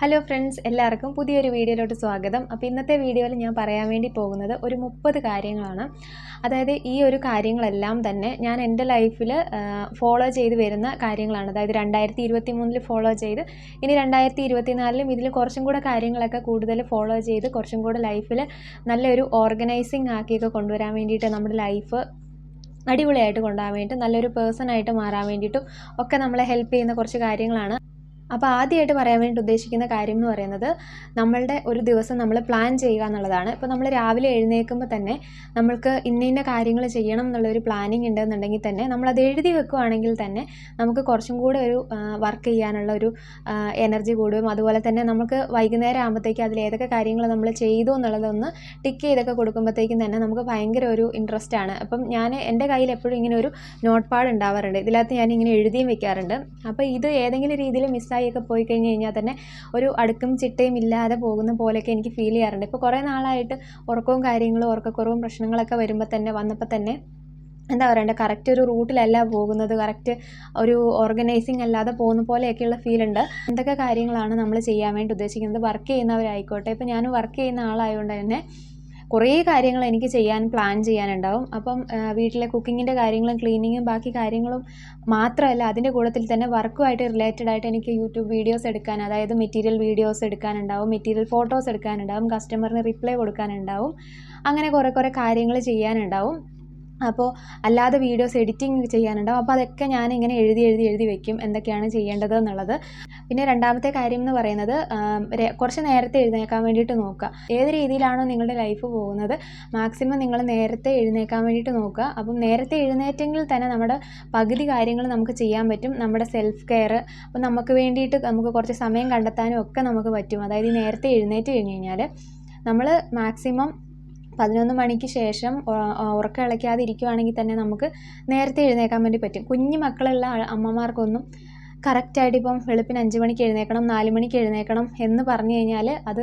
Hello friends എല്ലാവർക്കും പുതിയൊരു വീഡിയോയിലോട്ട് സ്വാഗതം. അപ്പോൾ ഇന്നത്തെ വീഡിയോയിൽ ഞാൻ പറയാൻ വേണ്ടി പോകുന്നത് ഒരു മുപ്പത് കാര്യങ്ങളാണ്. അതായത് ഈ ഒരു കാര്യങ്ങളെല്ലാം തന്നെ ഞാൻ എന്റെ ലൈഫിൽ ഫോളോ ചെയ്ത് വരുന്ന കാര്യങ്ങളാണ്. അതായത് രണ്ടായിരത്തി ഇരുപത്തി മൂന്നിൽ ഫോളോ ചെയ്ത് ഇനി രണ്ടായിരത്തി ഇരുപത്തിനാലിലും ഇതിൽ കുറച്ചും കൂടെ കാര്യങ്ങളൊക്കെ കൂടുതൽ ഫോളോ ചെയ്ത് കുറച്ചും കൂടെ ലൈഫിൽ നല്ലൊരു ഓർഗനൈസിങ് ആക്കിയൊക്കെ കൊണ്ടുവരാൻ വേണ്ടിയിട്ട് നമ്മുടെ ലൈഫ് അടിപൊളിയായിട്ട് കൊണ്ടുപോകാൻ വേണ്ടിയിട്ട് നല്ലൊരു പേഴ്സണായിട്ട് മാറാൻ വേണ്ടിയിട്ടും ഒക്കെ നമ്മളെ ഹെൽപ്പ് ചെയ്യുന്ന കുറച്ച് കാര്യങ്ങളാണ്. അപ്പോൾ ആദ്യമായിട്ട് പറയാൻ വേണ്ടി ഉദ്ദേശിക്കുന്ന കാര്യം എന്ന് പറയുന്നത് നമ്മളുടെ ഒരു ദിവസം നമ്മൾ പ്ലാൻ ചെയ്യുക എന്നുള്ളതാണ്. ഇപ്പോൾ നമ്മൾ രാവിലെ എഴുന്നേൽക്കുമ്പോൾ തന്നെ നമ്മൾക്ക് ഇന്ന ഇന്ന കാര്യങ്ങൾ ചെയ്യണം എന്നുള്ളൊരു പ്ലാനിങ് ഉണ്ടെന്നുണ്ടെങ്കിൽ തന്നെ നമ്മളത് എഴുതി വെക്കുകയാണെങ്കിൽ തന്നെ നമുക്ക് കുറച്ചും കൂടെ ഒരു വർക്ക് ചെയ്യാനുള്ള ഒരു എനർജി കൂടും. അതുപോലെ തന്നെ നമുക്ക് വൈകുന്നേരം ആകുമ്പോഴത്തേക്ക് അതിൽ ഏതൊക്കെ കാര്യങ്ങൾ നമ്മൾ ചെയ്തു എന്നുള്ളതൊന്ന് ടിക്ക് ചെയ്തൊക്കെ കൊടുക്കുമ്പോഴത്തേക്കും തന്നെ നമുക്ക് ഭയങ്കര ഒരു ഇൻട്രസ്റ്റ് ആണ്. അപ്പം ഞാൻ എന്റെ കയ്യിൽ എപ്പോഴും ഇങ്ങനെ ഒരു നോട്ട് പാഡ് ഉണ്ടാവാറുണ്ട്. ഇതിനകത്ത് ഞാൻ ഇങ്ങനെ എഴുതിയും വെക്കാറുണ്ട്. അപ്പോൾ ഇത് ഏതെങ്കിലും രീതിയിൽ മിസ്സായിയൊക്കെ പോയി കഴിഞ്ഞ് കഴിഞ്ഞാൽ തന്നെ ഒരു അടുക്കും ചിട്ടയും ഇല്ലാതെ പോകുന്ന പോലെയൊക്കെ എനിക്ക് ഫീൽ ചെയ്യാറുണ്ട്. ഇപ്പോൾ കുറേ നാളായിട്ട് ഉറക്കവും കാര്യങ്ങളും ഉറക്കക്കുറവും പ്രശ്നങ്ങളൊക്കെ വരുമ്പോൾ തന്നെ വന്നപ്പോൾ തന്നെ എന്താ പറയണ്ടേ കറക്റ്റ് ഒരു റൂട്ടിലല്ല പോകുന്നത് കറക്റ്റ് ഒരു ഓർഗനൈസിങ് അല്ലാതെ പോകുന്ന പോലെയൊക്കെയുള്ള ഫീൽ ഉണ്ട്. എന്തൊക്കെ കാര്യങ്ങളാണ് നമ്മൾ ചെയ്യാൻ വേണ്ടി ഉദ്ദേശിക്കുന്നത്? വർക്ക് ചെയ്യുന്നവരായിക്കോട്ടെ. ഇപ്പോൾ ഞാൻ വർക്ക് ചെയ്യുന്ന ആളായതുകൊണ്ട് തന്നെ കുറേ കാര്യങ്ങൾ എനിക്ക് ചെയ്യാൻ പ്ലാൻ ചെയ്യാനുണ്ടാവും. അപ്പം വീട്ടിലെ കുക്കിങ്ങിന്റെ കാര്യങ്ങളും ക്ലീനിങ്ങും ബാക്കി കാര്യങ്ങളും മാത്രമല്ല അതിന്റെ കൂടത്തിൽ തന്നെ വർക്കുമായിട്ട് റിലേറ്റഡ് ആയിട്ട് എനിക്ക് യൂട്യൂബ് വീഡിയോസ് എടുക്കാൻ അതായത് മെറ്റീരിയൽ വീഡിയോസ് എടുക്കാനുണ്ടാവും മെറ്റീരിയൽ ഫോട്ടോസ് എടുക്കാനുണ്ടാവും കസ്റ്റമറിന് റിപ്ലൈ കൊടുക്കാനുണ്ടാവും അങ്ങനെ കുറേ കുറേ കാര്യങ്ങൾ ചെയ്യാനുണ്ടാവും. അപ്പോൾ അല്ലാതെ വീഡിയോസ് എഡിറ്റിംഗ് ചെയ്യാനുണ്ടാവും. അപ്പോൾ അതൊക്കെ ഞാൻ ഇങ്ങനെ എഴുതി എഴുതി എഴുതി വെക്കും എന്തൊക്കെയാണ് ചെയ്യേണ്ടത് എന്നുള്ളത്. പിന്നെ രണ്ടാമത്തെ കാര്യം എന്ന് പറയുന്നത് കുറച്ച് നേരത്തെ എഴുന്നേക്കാൻ വേണ്ടിയിട്ട് നോക്കുക. ഏത് രീതിയിലാണോ നിങ്ങളുടെ ലൈഫ് പോകുന്നത് മാക്സിമം നിങ്ങൾ നേരത്തെ എഴുന്നേക്കാൻ വേണ്ടിയിട്ട് നോക്കുക. അപ്പം നേരത്തെ എഴുന്നേറ്റെങ്കിൽ തന്നെ നമ്മുടെ പകുതി കാര്യങ്ങൾ നമുക്ക് ചെയ്യാൻ പറ്റും. നമ്മുടെ സെൽഫ് കെയർ അപ്പം നമുക്ക് വേണ്ടിയിട്ട് നമുക്ക് കുറച്ച് സമയം കണ്ടെത്താനും ഒക്കെ നമുക്ക് പറ്റും. അതായത് നേരത്തെ എഴുന്നേറ്റ് കഴിഞ്ഞ് കഴിഞ്ഞാൽ നമ്മൾ മാക്സിമം പതിനൊന്ന് മണിക്ക് ശേഷം ഉറക്കം ഇളയ്ക്കാതെ ഇരിക്കുവാണെങ്കിൽ തന്നെ നമുക്ക് നേരത്തെ എഴുന്നേക്കാൻ വേണ്ടി പറ്റും. കുഞ്ഞു മക്കളുള്ള അമ്മമാർക്കൊന്നും കറക്റ്റായിട്ട് ഇപ്പം വെളുപ്പിന് അഞ്ച് മണിക്ക് എഴുന്നേൽക്കണം നാല് മണിക്ക് എഴുന്നേൽക്കണം എന്ന് പറഞ്ഞു കഴിഞ്ഞാൽ അത്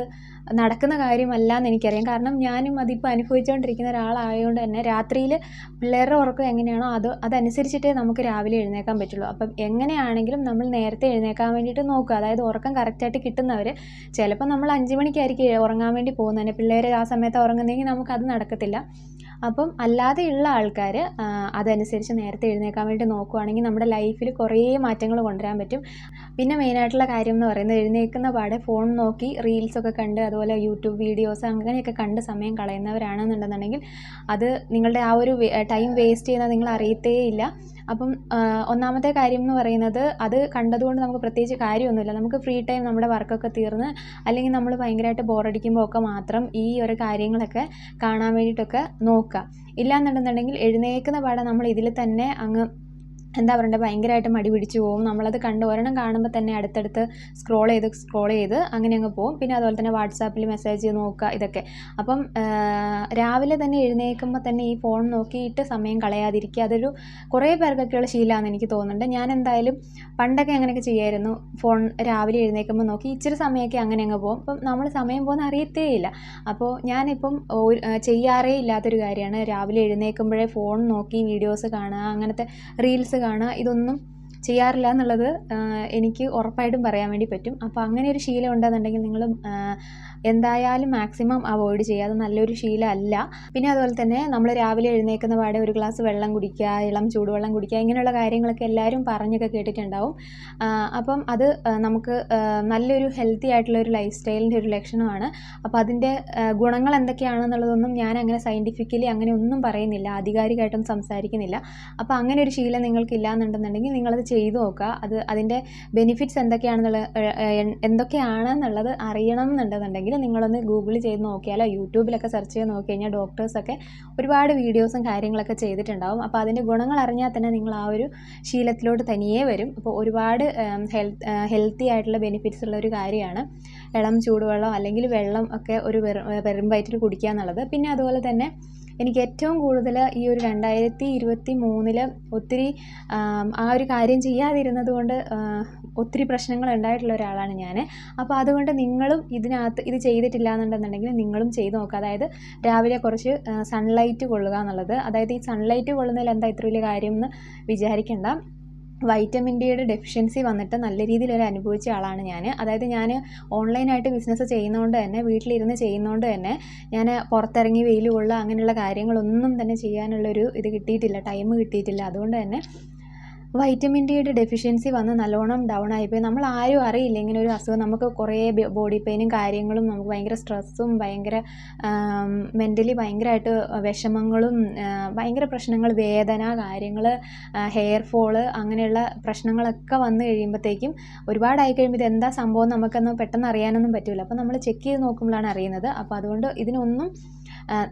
നടക്കുന്ന കാര്യമല്ല എന്ന് എനിക്കറിയാം. കാരണം ഞാനും അതിപ്പോൾ അനുഭവിച്ചുകൊണ്ടിരിക്കുന്ന ഒരാളായതുകൊണ്ട് തന്നെ രാത്രിയിൽ പിള്ളേരുടെ ഉറക്കം എങ്ങനെയാണോ അത് അതനുസരിച്ചിട്ടേ നമുക്ക് രാവിലെ എഴുന്നേൽക്കാൻ പറ്റുള്ളൂ. അപ്പം എങ്ങനെയാണെങ്കിലും നമ്മൾ നേരത്തെ എഴുന്നേൽക്കാൻ വേണ്ടിയിട്ട് നോക്കുക. അതായത് ഉറക്കം കറക്റ്റായിട്ട് കിട്ടുന്നവർ ചിലപ്പോൾ നമ്മൾ അഞ്ച് മണിക്കായിരിക്കും ഉറങ്ങാൻ വേണ്ടി പോകുന്നത് പിള്ളേർ ആ സമയത്ത് ഉറങ്ങുന്നെങ്കിൽ നമുക്കത് നടക്കത്തില്ല. അപ്പം അല്ലാതെയുള്ള ആൾക്കാർ അതനുസരിച്ച് നേരത്തെ എഴുന്നേൽക്കാൻ വേണ്ടി നോക്കുവാണെങ്കിൽ നമ്മുടെ ലൈഫിൽ കുറേ മാറ്റങ്ങൾ കൊണ്ടുവരാൻ പറ്റും. പിന്നെ മെയിനായിട്ടുള്ള കാര്യം എന്ന് പറയുന്നത് എഴുന്നേൽക്കുന്ന പാടെ ഫോൺ നോക്കി റീൽസൊക്കെ കണ്ട് അതുപോലെ യൂട്യൂബ് വീഡിയോസ് അങ്ങനെയൊക്കെ കണ്ട് സമയം കളയുന്നവരാണെന്നുണ്ടെന്നുണ്ടെങ്കിൽ അത് നിങ്ങളുടെ ആ ഒരു ടൈം വേസ്റ്റ് ചെയ്യുന്നത് നിങ്ങൾ അറിയത്തേ ഇല്ല അപ്പം ഒന്നാമത്തെ കാര്യം എന്ന് പറയുന്നത് അത് കണ്ടതുകൊണ്ട് നമുക്ക് പ്രത്യേകിച്ച് കാര്യമൊന്നുമില്ല. നമുക്ക് ഫ്രീ ടൈം നമ്മുടെ വർക്കൊക്കെ തീർന്ന് അല്ലെങ്കിൽ നമ്മൾ ഭയങ്കരമായിട്ട് ബോറടിക്കുമ്പോൾ ഒക്കെ മാത്രം ഈ ഒരു കാര്യങ്ങളൊക്കെ കാണാൻ വേണ്ടിയിട്ടൊക്കെ നോക്കുക. ഇല്ല എന്നുണ്ടെന്നുണ്ടെങ്കിൽ എഴുന്നേൽക്കുന്ന പാടെ നമ്മൾ ഇതിൽ തന്നെ അങ്ങ് എന്താ പറയണ്ടേ ഭയങ്കരമായിട്ട് മടി പിടിച്ചു പോകും നമ്മളത് കണ്ട് ഒരെണ്ണം കാണുമ്പോൾ തന്നെ അടുത്തടുത്ത് സ്ക്രോൾ ചെയ്ത് സ്ക്രോൾ ചെയ്ത് അങ്ങനെ അങ്ങ് പോകും പിന്നെ അതുപോലെ തന്നെ വാട്സാപ്പിൽ മെസ്സേജ് നോക്കുക ഇതൊക്കെ. അപ്പം രാവിലെ തന്നെ എഴുന്നേൽക്കുമ്പോൾ തന്നെ ഈ ഫോൺ നോക്കിയിട്ട് സമയം കളയാതിരിക്കുക അതൊരു കുറേ പേർക്കൊക്കെയുള്ള ശീലമാണെന്ന് എനിക്ക് തോന്നുന്നുണ്ട്. ഞാൻ എന്തായാലും പണ്ടൊക്കെ അങ്ങനെയൊക്കെ ചെയ്യായിരുന്നു. ഫോൺ രാവിലെ എഴുന്നേൽക്കുമ്പോൾ നോക്കി ഇച്ചിരി സമയമൊക്കെ അങ്ങനെ അങ്ങ് പോകും അപ്പം നമ്മൾ സമയം പോകുന്ന അറിയത്തേ ഇല്ല. അപ്പോൾ ഞാനിപ്പം ചെയ്യാറേ ഇല്ലാത്തൊരു കാര്യമാണ്. രാവിലെ എഴുന്നേൽക്കുമ്പോഴേ ഫോൺ നോക്കി വീഡിയോസ് കാണുക അങ്ങനത്തെ റീൽസ് കാണുക. ഇതൊന്നും ചെയ്യാറില്ല എന്നുള്ളത് എനിക്ക് ഉറപ്പായിട്ടും പറയാൻ വേണ്ടി പറ്റും. അപ്പോൾ അങ്ങനെ ഒരു ശീലം ഉണ്ടെന്നുണ്ടെങ്കിൽ നിങ്ങൾ എന്തായാലും മാക്സിമം അവോയ്ഡ് ചെയ്യുക. അത് നല്ലൊരു ശീലമല്ല. പിന്നെ അതുപോലെ തന്നെ നമ്മൾ രാവിലെ എഴുന്നേൽക്കുന്ന പാടെ ഒരു ഗ്ലാസ് വെള്ളം കുടിക്കുക ഇളം ചൂടുവെള്ളം കുടിക്കുക ഇങ്ങനെയുള്ള കാര്യങ്ങളൊക്കെ എല്ലാവരും പറഞ്ഞൊക്കെ കേട്ടിട്ടുണ്ടാവും. അപ്പം അത് നമുക്ക് നല്ലൊരു ഹെൽത്തി ആയിട്ടുള്ള ഒരു ലൈഫ് സ്റ്റൈലിന്റെ ഒരു ലക്ഷണമാണ്. അപ്പോൾ അതിന്റെ ഗുണങ്ങൾ എന്തൊക്കെയാണെന്നുള്ളതൊന്നും ഞാൻ അങ്ങനെ സയന്റിഫിക്കലി അങ്ങനെ ഒന്നും പറയുന്നില്ല. ആധികാരികമായിട്ടൊന്നും സംസാരിക്കുന്നില്ല. അപ്പോൾ അങ്ങനെ ഒരു ശീലം നിങ്ങൾക്കില്ല എന്നുണ്ടെന്നുണ്ടെങ്കിൽ നിങ്ങളത് ചെയ്തു നോക്കുക. അത് അതിന്റെ ബെനിഫിറ്റ്സ് എന്തൊക്കെയാണെന്നുള്ള എന്തൊക്കെയാണെന്നുള്ളത് അറിയണം എന്നുണ്ടെന്നുണ്ടെങ്കിൽ നിങ്ങളൊന്ന് ഗൂഗിൾ ചെയ്ത് നോക്കിയാലോ? യൂട്യൂബിലൊക്കെ സെർച്ച് ചെയ്ത് നോക്കി കഴിഞ്ഞാൽ ഡോക്ടേഴ്സൊക്കെ ഒരുപാട് വീഡിയോസും കാര്യങ്ങളൊക്കെ ചെയ്തിട്ടുണ്ടാവും. അപ്പോൾ അതിന്റെ ഗുണങ്ങൾ അറിഞ്ഞാൽ തന്നെ നിങ്ങൾ ആ ഒരു ശീലത്തിലോട്ട് തനിയേ വരും. അപ്പോൾ ഒരുപാട് ഹെൽത്ത് ഹെൽത്തി ആയിട്ടുള്ള ബെനിഫിറ്റ്സ് ഉള്ള ഒരു കാര്യമാണ്. ഇളം ചൂടുവെള്ളം അല്ലെങ്കിൽ വെള്ളം ഒക്കെ ഒരു വെറും വയറ്റിൽ കുടിക്കുക എന്നുള്ളത്. പിന്നെ അതുപോലെ തന്നെ എനിക്ക് ഏറ്റവും കൂടുതൽ ഈ ഒരു രണ്ടായിരത്തി ഇരുപത്തി മൂന്നിൽ ഒത്തിരി ആ ഒരു കാര്യം ചെയ്യാതിരുന്നത് കൊണ്ട് ഒത്തിരി പ്രശ്നങ്ങൾ ഉണ്ടായിട്ടുള്ള ഒരാളാണ് ഞാൻ അപ്പോൾ അതുകൊണ്ട് നിങ്ങളും ഇതിനകത്ത് ഇത് ചെയ്തിട്ടില്ല എന്നുണ്ടെന്നുണ്ടെങ്കിൽ നിങ്ങളും ചെയ്ത് നോക്കുക അതായത് രാവിലെ കുറച്ച് സൺലൈറ്റ് കൊള്ളുക എന്നുള്ളത്. അതായത് ഈ സൺലൈറ്റ് കൊള്ളുന്നതിൽ എന്താ ഇത്ര വലിയ കാര്യം എന്ന് വിചാരിക്കേണ്ട. വൈറ്റമിൻ ഡിയുടെ ഡെഫിഷ്യൻസി വന്നിട്ട് നല്ല രീതിയിൽ ഒരു അനുഭവിച്ച ആളാണ് ഞാൻ അതായത് ഞാൻ ഓൺലൈനായിട്ട് ബിസിനസ് ചെയ്യുന്നതുകൊണ്ട് തന്നെ വീട്ടിലിരുന്ന് ചെയ്യുന്നതുകൊണ്ട് തന്നെ ഞാൻ പുറത്തിറങ്ങി വെയിൽ കൊള്ളുക അങ്ങനെയുള്ള കാര്യങ്ങളൊന്നും തന്നെ ചെയ്യാനുള്ളൊരു ഇത് കിട്ടിയിട്ടില്ല ടൈം കിട്ടിയിട്ടില്ല. അതുകൊണ്ട് തന്നെ വൈറ്റമിൻ ഡിയുടെ ഡെഫിഷ്യൻസി വന്ന് നല്ലോണം ഡൗൺ ആയിപ്പോയി നമ്മൾ ആരും അറിയില്ല ഇങ്ങനെ ഒരു അസുഖം നമുക്ക് കുറേ ബോഡി പെയിനും കാര്യങ്ങളും നമുക്ക് ഭയങ്കര സ്ട്രെസ്സും ഭയങ്കര മെന്റലി ഭയങ്കരമായിട്ട് വിഷമങ്ങളും ഭയങ്കര പ്രശ്നങ്ങൾ വേദന കാര്യങ്ങൾ ഹെയർ ഫോൾ അങ്ങനെയുള്ള പ്രശ്നങ്ങളൊക്കെ വന്നു കഴിയുമ്പോഴത്തേക്കും ഒരുപാടായി കഴിയുമ്പോൾ എന്താ സംഭവം നമുക്കൊന്ന് പെട്ടെന്ന് അറിയാനൊന്നും പറ്റില്ല അപ്പോൾ നമ്മൾ ചെക്ക് ചെയ്ത് നോക്കുമ്പോഴാണ് അറിയുന്നത്. അപ്പോൾ അതുകൊണ്ട് ഇതിനൊന്നും